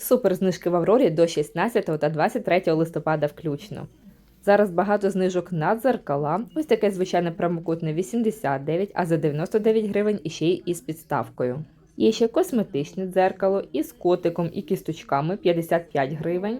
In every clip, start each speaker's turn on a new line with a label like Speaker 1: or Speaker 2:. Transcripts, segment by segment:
Speaker 1: Супер знижки в Аврорі до 16 та 23 листопада включно. Зараз багато знижок на дзеркала. Ось таке звичайне прямокутне 89, а за 99 гривень іще й із підставкою. Є ще косметичне дзеркало із котиком і кісточками 55 гривень.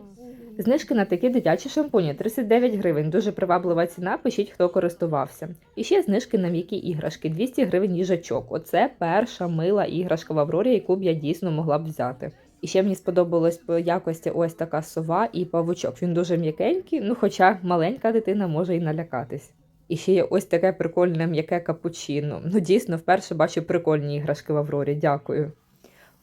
Speaker 1: Знижки на такі дитячі шампуні 39 гривень. Дуже приваблива ціна. Пишіть, хто користувався. І ще знижки на м'які іграшки 200 гривень їжачок. Оце перша мила іграшка в Аврорі, яку б я дійсно могла б взяти. І ще мені сподобалось по якості ось така сова і павучок. Він дуже м'якенький, ну хоча маленька дитина може і налякатись. І ще є ось таке прикольне м'яке капучино. Ну дійсно, вперше бачу прикольні іграшки в Аврорі. Дякую.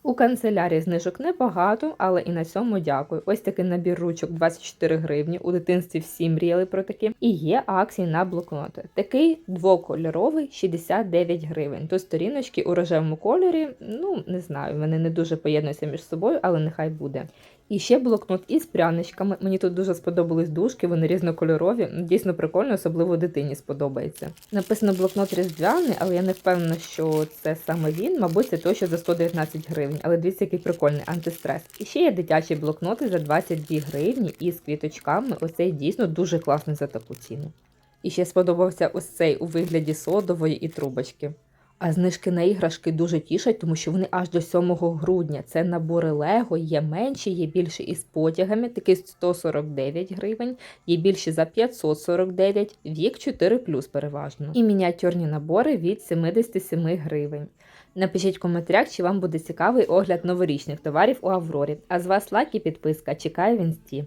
Speaker 1: У канцелярії знижок небагато, але і на цьому дякую. Ось такий набір ручок 24 гривні. У дитинстві всі мріяли про такі. І є акції на блокноти. Такий двокольоровий 69 гривень. Тут сторіночки у рожевому кольорі. Ну не знаю, вони не дуже поєднуються між собою, але нехай буде. І ще блокнот із пряничками. Мені тут дуже сподобались дужки, вони різнокольорові. Дійсно прикольно, особливо дитині сподобається. Написано блокнот різдвяний, але я не впевнена, що це саме він. Мабуть, це той, що за 119 гривень. Але дивіться, який прикольний антистрес. І ще є дитячі блокноти за 22 гривні із квіточками. Оцей дійсно дуже класний за таку ціну. І ще сподобався ось цей у вигляді содової і трубочки. А знижки на іграшки дуже тішать, тому що вони аж до 7 грудня. Це набори Лего, є менші, є більші із потягами, такий 149 гривень, є більші за 549, вік 4 переважно. І мініатюрні набори від 77 гривень. Напишіть в коментарях, чи вам буде цікавий огляд новорічних товарів у Аврорі. А з вас лайк і підписка. Чекаю в інсті.